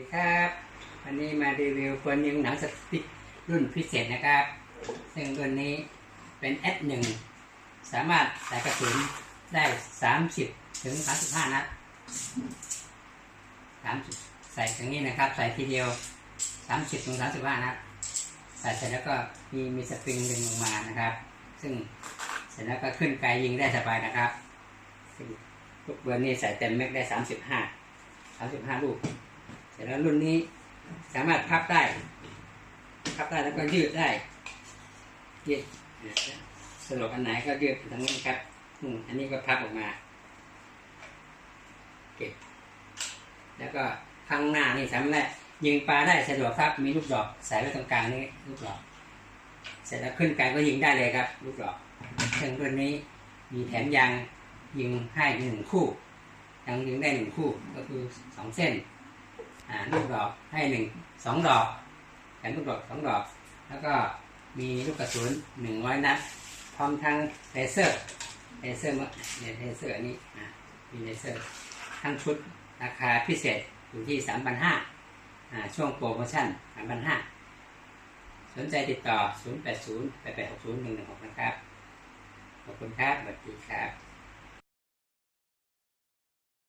ครับวันนี้มารีวิวปืนยิงหนังสติ๊กรุ่นพิเศษนะครับ ซึ่งรุ่นนี้เป็น S1 สามารถใส่กระสุนได้ 30 ถึง 35 นัด30ใส่อย่างนี้นะครับ ใส่ทีเดียว 30 ถึง 35 นัดใส่เสร็จแล้วก็มีมีสปริงดึงลงมานะครับ ซึ่งเสร็จแล้วก็ขึ้นไกลยิงได้สบายนะครับซึ่งลูกเบอร์นี้ใส่เต็มแม็กได้ 35 35 ลูก เสร็จแล้วรุ่นนี้สามารถพับได้พับได้แล้วก็ยืดได้ยืดสลบอันไหนก็ยืดตรงนี้นครับอืมอันนี้ก็พับออกมา เก็บ แล้วก็ข้างหน้านี่สามารถยิงปลาได้สะดวกครับ มีลูกดอกใส่ไว้ตรงกลางนี่ลูกดอก เสร็จแล้วขึ้นกลก็ยิงได้เลยครับ ลูกดอกซึ่งรุ่นนี้มีแถมยางยิงให้หนึ่งคู่ยางยิงได้หนึ่งคู่ก็คือสองเส้น ลูกดอกให้หนึ่งสองดอกแถมลูกดอกสองดอก แล้วก็มีลูกกระสุนหนึ่งร้อยนัด พร้อมทั้งเลเซอร์เลเซอร์เนี่ยเลเซอร์นนี้อ่ามีเลเซอร์ทั้งชุดราคาพิเศษอยู่ที่สามพันห้าช่วงโปรโมชั่นสามพันห้าสนใจติดต่อ 0 8 0 8 8 6 0 1 1 6 นะครับ ขอบคุณครับ สวัสดีครับ